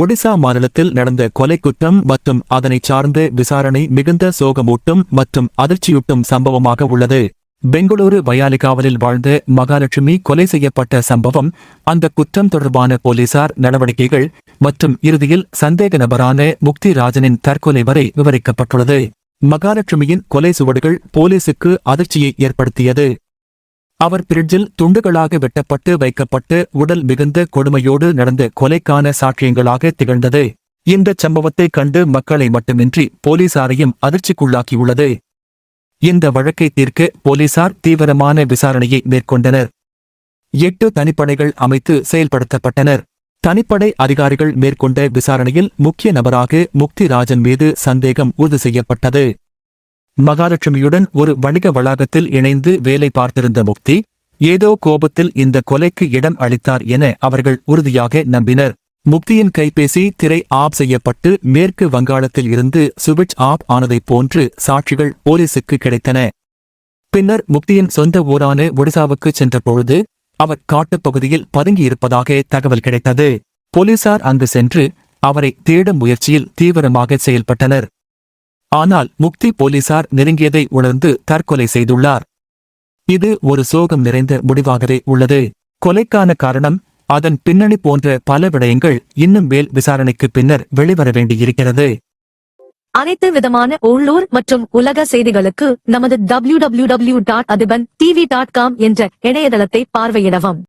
ஒடிசா மாநிலத்தில் நடந்த கொலை குற்றம் மற்றும் அதனை சார்ந்த விசாரணை மிகுந்த சோகமூட்டும் மற்றும் அதிர்ச்சியூட்டும் சம்பவமாக உள்ளது. பெங்களூரு வயாலிகாவலில் வாழ்ந்த மகாலட்சுமி கொலை செய்யப்பட்ட சம்பவம் அந்த குற்றம் தொடர்பான போலீசார் நடவடிக்கைகள் மற்றும் இறுதியில் சந்தேக நபரான முக்தி ராஜனின் தற்கொலை வரை விவரிக்கப்பட்டுள்ளது. மகாலட்சுமியின் கொலை சுவடுகள் போலீசுக்கு அதிர்ச்சியை ஏற்படுத்தியது. அவர் பிரிட்ஜில் துண்டுகளாக வெட்டப்பட்டு வைக்கப்பட்டு உடல் மிகுந்த கொடுமையோடு நடந்த கொலைக்கான சாட்சியங்களாக திகழ்ந்தது. இந்த சம்பவத்தை கண்டு மக்களை மட்டுமின்றி போலீசாரையும் அதிர்ச்சிக்குள்ளாக்கியுள்ளது. இந்த வழக்கை தீர்க்க போலீசார் தீவிரமான விசாரணையை மேற்கொண்டனர். எட்டு தனிப்படைகள் அமைத்து செயல்படுத்தப்பட்டனர். தனிப்படை அதிகாரிகள் மேற்கொண்ட விசாரணையில் முக்கிய நபராக முக்தி ராஜன் மீது சந்தேகம் உறுதி செய்யப்பட்டது. மகாலட்சுமியுடன் ஒரு வணிக வளாகத்தில் இணைந்து வேலை பார்த்திருந்த முக்தி ஏதோ கோபத்தில் இந்த கொலைக்கு இடம் அளித்தார் என அவர்கள் உறுதியாக நம்பினர். முக்தியின் கைபேசி திரை ஆப் செய்யப்பட்டு மேற்கு வங்காளத்தில் இருந்து சுவிட்ச் ஆப் ஆனதைப் போன்று சாட்சிகள் போலீசுக்கு கிடைத்தன. பின்னர் முக்தியின் சொந்த ஊரான ஒடிசாவுக்கு சென்றபொழுது அவர் காட்டுப் பகுதியில் பதுங்கியிருப்பதாக தகவல் கிடைத்தது. போலீசார் அங்கு சென்று அவரை தேடும் முயற்சியில் தீவிரமாக செயல்பட்டனர். ஆனால் முக்தி போலீசார் நெருங்கியதை உணர்ந்து தற்கொலை செய்துள்ளார். இது ஒரு சோகம் நிறைந்த முடிவாகவே உள்ளது. கொலைக்கான காரணம் அதன் பின்னணி போன்ற பல விடயங்கள் இன்னும் மேல் விசாரணைக்கு பின்னர் வெளிவர வேண்டியிருக்கிறது. அனைத்து விதமான உள்ளூர் மற்றும் உலக செய்திகளுக்கு நமது W W dot Athiban TV dot com என்ற இணையதளத்தை பார்வையிடவும்.